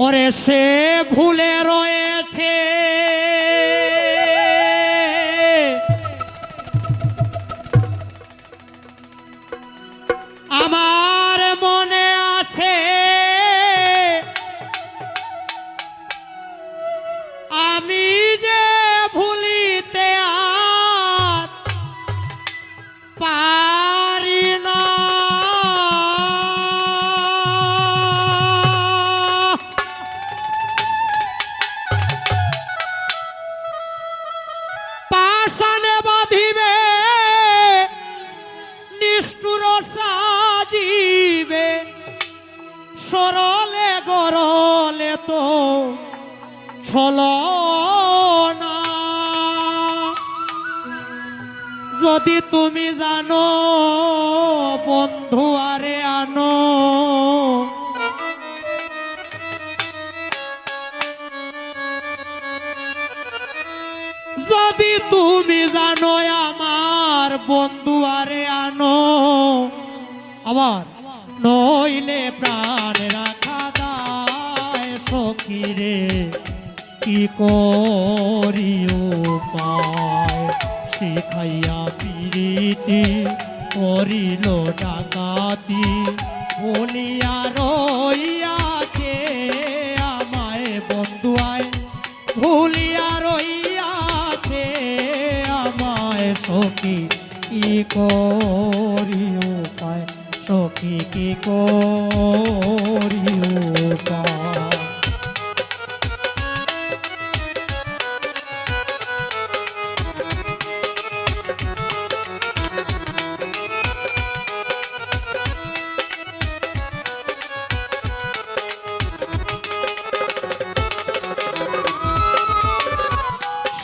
ওরে সে ভুলে রয়েছে। যদি তুমি জানো, বন্ধু আরে আনো। যদি তুমি জানো, আমার বন্ধু আরে আনো। আবার। নইলে প্রাণ রাখা দায় সখীরে কি করি উপায় শিখাইয়া পিরিতি করিল ডাকাতি। বলিয়া রইয়াছে আমায় বন্ধুয়ায়? ভুলিয়া রইয়াছে আমায় সখী কি করি উপায় সখী কি করি উপায়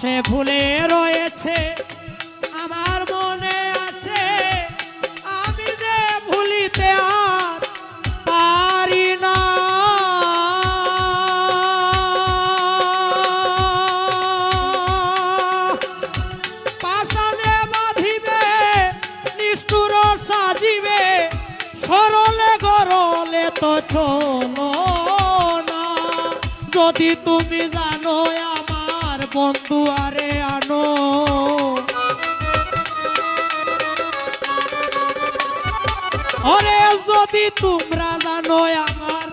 সে ভুলে রয়েছে, আমার মনে আছে, আমি যে ভুলিতে আর পারি না। পাশানে বাঁধিবে, নিষ্ঠুর সাজিবে, সরলে গরলে তো চলো না। যদি তুমি জানো বন্ধু আনো। ওরে, যদি তোমরা জানো আমার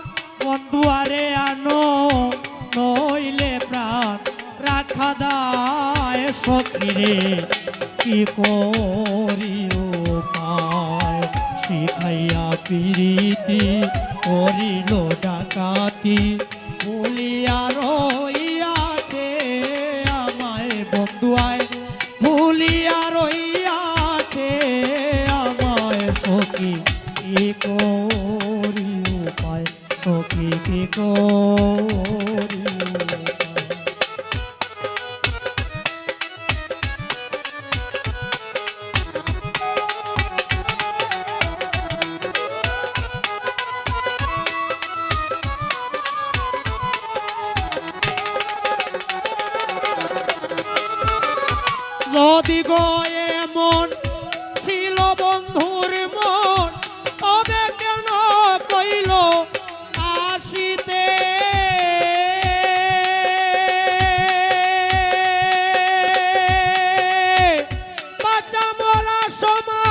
আনো। নইলে প্রাণ রাখা দায় সকিরে কি করি উপায় শিখাইয়া পিরিতি করিল যদি গয়ে মন ছিল বন্ধুর মন তবে কেন কইল আসিতে? বাচ্চা মরা সমান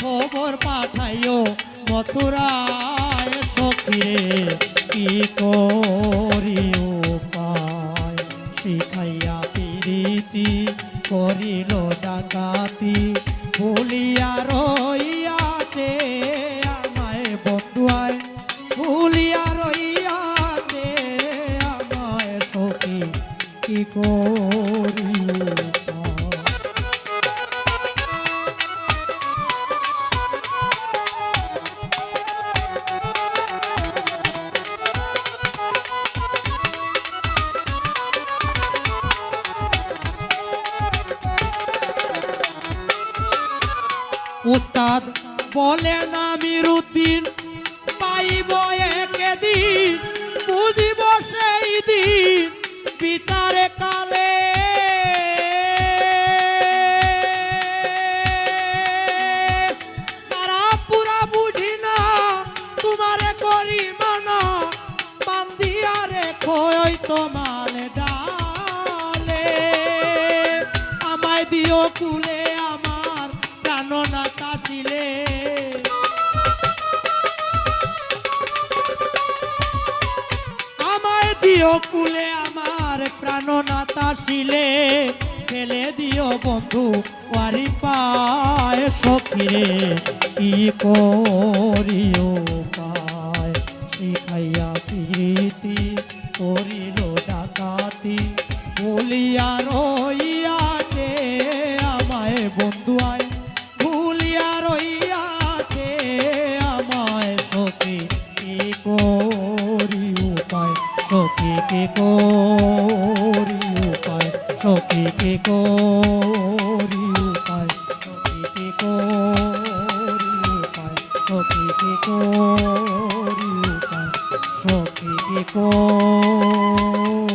খবর পাঠাইও মথুরায় সখিরে, কি করি উপায় শিখাইয়া পিরিতি করিল ডাকাতি, ভুলিয়া রইয়াছে আমায় বন্ধুয়ায় ভুলিয়া রইয়াছে আমায় সখী, কি করি উস্তাদ বলেন আমির উদ্দিন পাইব একদিন, বুঝিব সেই দিন বিচারে কালে। তারা বুঝি তোমারে করি মানা তোমার ডালে। আমায় দিও কুলে দিও কুলে আমার প্রাণনা তাসিলে ফেলে দিও বন্ধু ওয়ারি পায় সখিরে, কি করিও পায় শিখাইয়া প্রীতি করিল ডাকাতি, বলিয়া সখী করি উপায় সখী কি করি উপায় সখী কি করি উপায় সখী কি করি উপায় সখী কি করি